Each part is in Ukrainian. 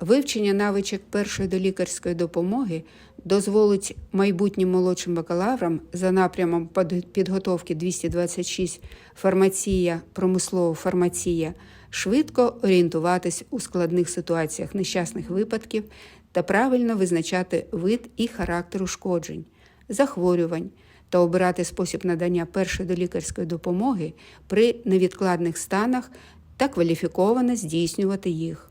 Вивчення навичок першої долікарської допомоги дозволить майбутнім молодшим бакалаврам за напрямом підготовки 226 фармація, промислова фармація швидко орієнтуватись у складних ситуаціях нещасних випадків та правильно визначати вид і характер ушкоджень, захворювань та обирати спосіб надання першої долікарської допомоги при невідкладних станах та кваліфіковано здійснювати їх.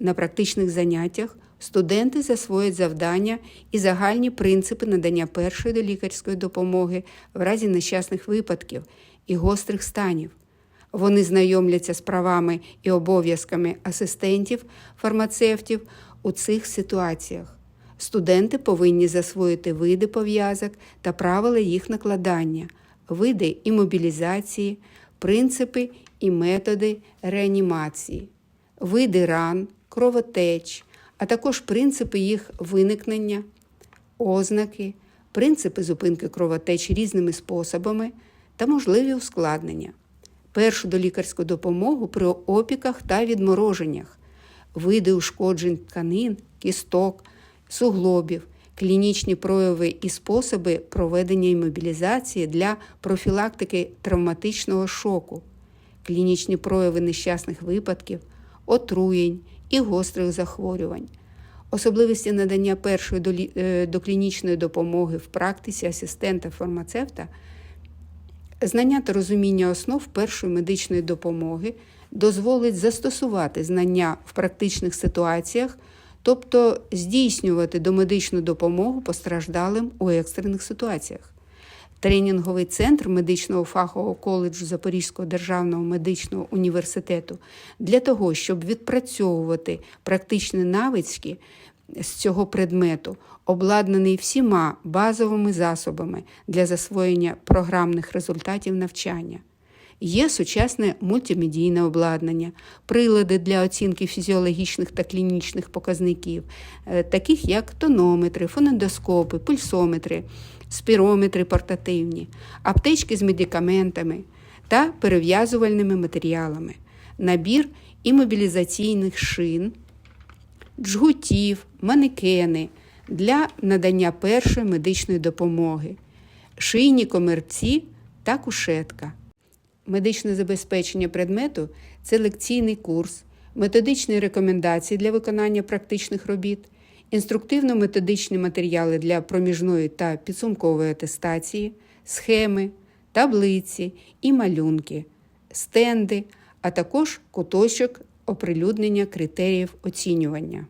На практичних заняттях студенти засвоять завдання і загальні принципи надання першої долікарської допомоги в разі нещасних випадків і гострих станів. Вони знайомляться з правами і обов'язками асистентів, фармацевтів у цих ситуаціях. Студенти повинні засвоїти види пов'язок та правила їх накладання, види імобілізації, принципи і методи реанімації, види ран, кровотеч, а також принципи їх виникнення, ознаки, принципи зупинки кровотеч різними способами та можливі ускладнення, першу долікарську допомогу при опіках та відмороженнях, види ушкоджень тканин, кісток, суглобів, клінічні прояви і способи проведення імобілізації для профілактики травматичного шоку, клінічні прояви нещасних випадків, отруєнь і гострих захворювань. Особливості надання першої е, доклінічної допомоги в практиці асистента фармацевта Знання та розуміння основ першої медичної допомоги дозволить застосувати знання в практичних ситуаціях, тобто здійснювати домедичну допомогу постраждалим у екстрених ситуаціях. Тренінговий центр медичного фахового коледжу Запорізького державного медичного університету для того, щоб відпрацьовувати практичні навички з цього предмету, обладнаний всіма базовими засобами для засвоєння програмних результатів навчання. Є сучасне мультимедійне обладнання, прилади для оцінки фізіологічних та клінічних показників, е, таких як тонометри, фонендоскопи, пульсометри, спірометри портативні, аптечки з медикаментами та перев'язувальними матеріалами, набір імобілізаційних шин, джгутів, манекени для надання першої медичної допомоги, шийні комерці та кушетка. Медичне забезпечення предмету це лекційний курс, методичні рекомендації для виконання практичних робіт, інструктивно-методичні матеріали для проміжної та підсумкової атестації, схеми, таблиці і малюнки, стенди, а також куточок оприлюднення критеріїв оцінювання.